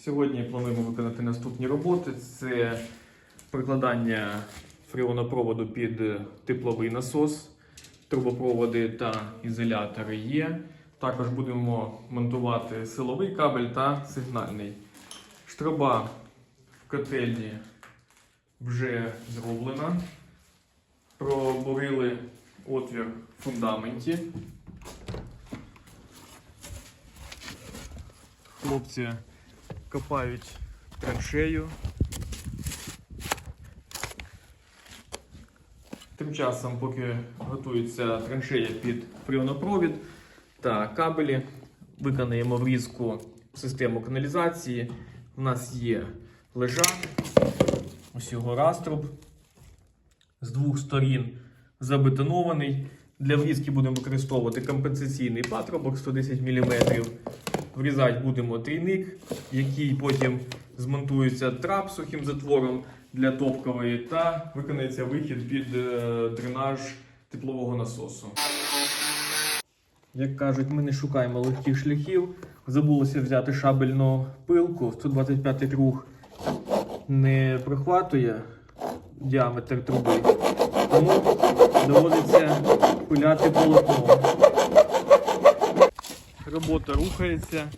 Сьогодні плануємо виконати наступні роботи: це прикладання фреонопроводу під тепловий насос, трубопроводи та ізолятори є. Також будемо монтувати силовий кабель та сигнальний. Штроба в котельні вже зроблена. Пробурили отвір в фундаменті. Хлопці копають траншею. Тим часом, поки готується траншея під пріонопровід та кабелі, виконаємо врізку в систему каналізації. У нас є лежак, ось його раструб з двох сторін забетонований. Для врізки будемо використовувати компенсаційний патрубок 110 мм. Врізати будемо трійник, який потім змонтується трап сухим затвором для топкової та виконається вихід під е, дренаж теплового насосу. Як кажуть, ми не шукаємо легких шляхів. Забулося взяти шабельну пилку. 125 круг не прихватує діаметр труби. Тому доводиться пиляти полотно. Робота рухається.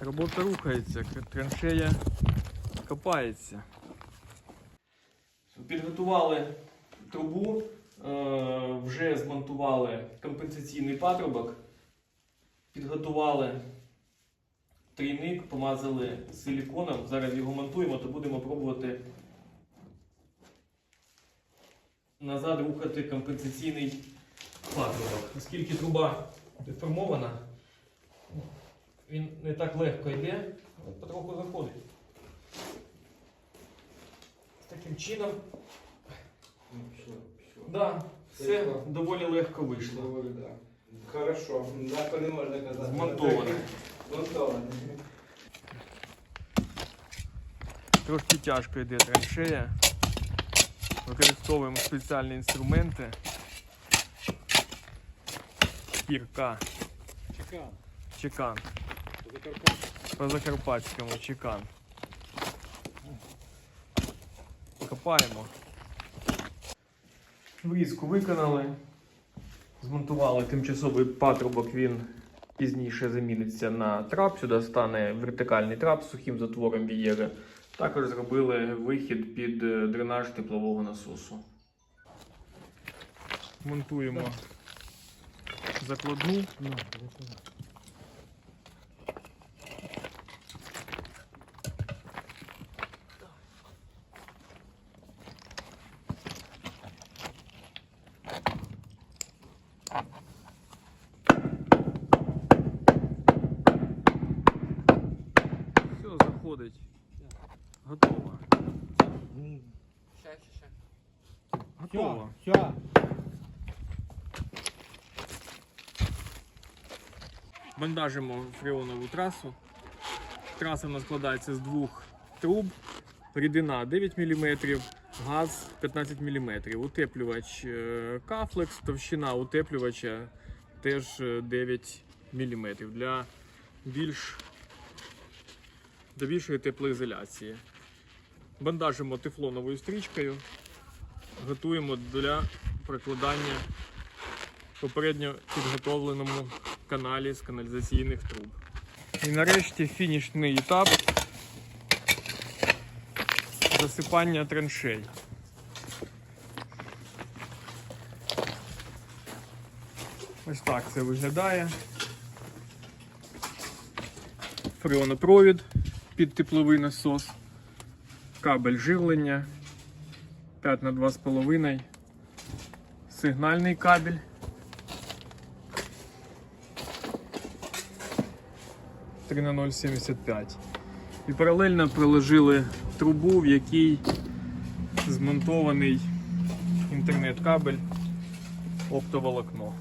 Робота рухається, траншея копається. Підготували трубу, е, вже змонтували компенсаційний патрубок, підготували трійник, помазали силіконом. Зараз його монтуємо, то будемо пробувати назад рухати компенсаційний патрубок. Оскільки труба деформована, він не так легко йде, але потроху заходить. Таким чином, да, все доволі легко вийшло. Доволі, да. Хорошо. Так не можна казати. Змонтоване. Змонтоване. Трошки тяжко йде траншея. Використовуємо спеціальні інструменти. Кірка, Чекав. чекан. По закарпатському чекан. Копаємо. Врізку виконали. Змонтували тимчасовий патрубок, він пізніше заміниться на трап. Сюди стане вертикальний трап з сухим затвором вієри. Також зробили вихід під е, дренаж теплового насосу. Монтуємо закладну. Все, заходить. Готово. Ще, ще, ще. Готово. Все. Бандажимо фреонову трасу. Траса в нас складається з двох труб. Рідина 9 мм, газ 15 мм. Утеплювач е, кафлекс, товщина утеплювача теж е, 9 мм для більш для більшої теплоізоляції. Бандажимо тефлоновою стрічкою. Готуємо для прокладання попередньо підготовленому каналі з каналізаційних труб. І нарешті фінішний етап засипання траншей. Ось так це виглядає. Фреонопровід під тепловий насос, кабель живлення 5 на 2,5, сигнальний кабель. Три на 0,75. І паралельно проложили трубу, в якій змонтований інтернет-кабель оптоволокно.